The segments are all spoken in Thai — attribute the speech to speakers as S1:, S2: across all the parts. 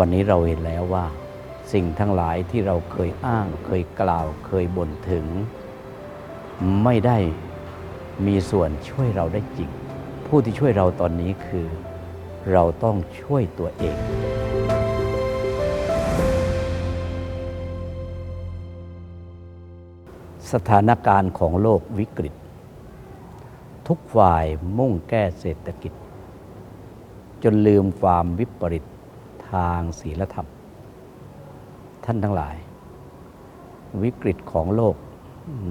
S1: วันนี้เราเห็นแล้วว่า สิ่งทั้งหลายที่เราเคยอ้างเคยกล่าวเคยบ่นถึง ไม่ได้มีส่วนช่วยเราได้จริง ผู้ที่ช่วยเราตอนนี้คือ เราต้องช่วยตัวเองสถานการณ์ของโลกวิกฤต ทุกฝ่ายมุ่งแก้เศรษฐกิจ จนลืมความวิปริต ทางศีลธรรม ท่านทั้งหลาย วิกฤตของโลก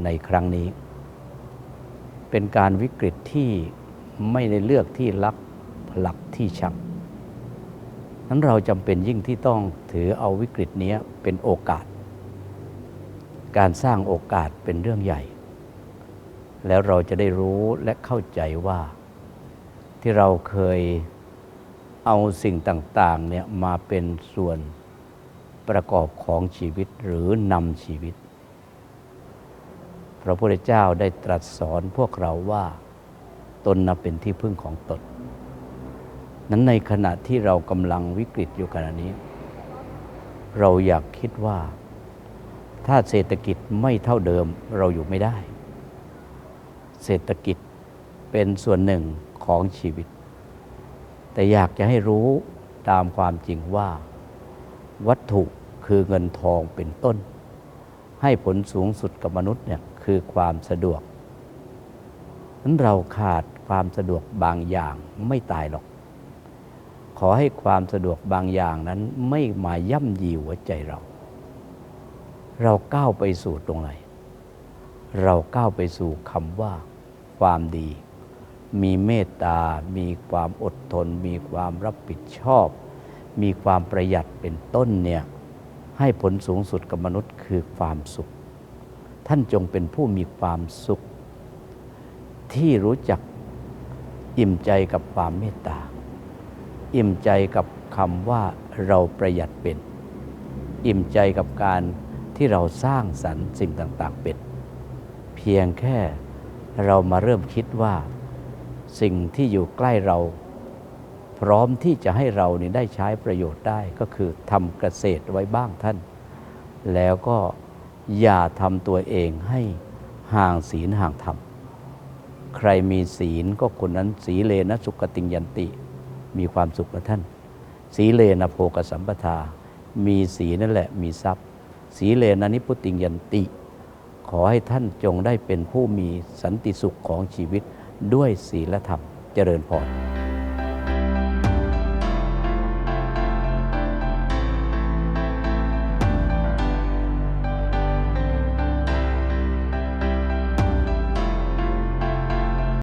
S1: ในครั้งนี้ เป็นการวิกฤตที่ไม่ได้เลือกที่รักผลักที่ชังนั้นเราจำเป็นยิ่งที่ต้องถือเอาวิกฤตนี้เป็นโอกาส การสร้างโอกาสเป็นเรื่องใหญ่ แล้วเราจะได้รู้และเข้าใจว่าที่เราเคย เอาสิ่งต่างๆเนี่ยมาเป็นส่วนประกอบของชีวิตหรือนำชีวิต พระพุทธเจ้าได้ตรัสสอนพวกเราว่าตนนับเป็นที่พึ่งของตน นั้นในขณะที่เรากำลังวิกฤตอยู่ขณะนี้ เราอยากคิดว่า ถ้าเศรษฐกิจไม่เท่าเดิมเราอยู่ไม่ได้ เศรษฐกิจเป็นส่วนหนึ่งของชีวิต แต่อยากจะให้รู้ตามความจริงว่า วัตถุคือเงินทองเป็นต้น ให้ผลสูงสุดกับมนุษย์เนี่ยคือความสะดวกนั้นเราขาดความสะดวกบางอย่างไม่ตายหรอก ขอให้ความสะดวกบางอย่างนั้นไม่มาย่ำยีหัวใจเรา เราก้าวไปสู่ตรงไหน เราก้าวไปสู่คำว่าความดี มีเมตตา มีความอดทน มีความรับผิดชอบ มีความประหยัดเป็นต้นเนี่ยให้ผลสูงสุดกับมนุษย์คือความสุข ท่านจงเป็นผู้มีความสุข ที่รู้จักอิ่มใจกับความเมตตา อิ่มใจกับคำว่าเราประหยัดเป็น อิ่มใจกับการที่เราสร้างสรรค์สิ่งต่าง ๆ เป็น เพียงแค่เรามาเริ่มคิดว่า สิ่งที่อยู่ใกล้เรา พร้อมที่จะให้เรานี่ได้ใช้ประโยชน์ได้ก็คือทำเกษตรไว้บ้างท่าน แล้วก็อย่าทำตัวเองให้ห่างศีลห่างธรรม ใครมีศีลก็คนนั้นสีเลนะสุขติงยันติ มีความสุขกับท่าน สีเลนะโภกสัมปทา มีสีนั่นแหละมีทรัพย์ สีเลนะนิพุติงยันติ ขอให้ท่านจงได้เป็นผู้มีสันติสุขของชีวิต ด้วยศีลธรรมเจริญพร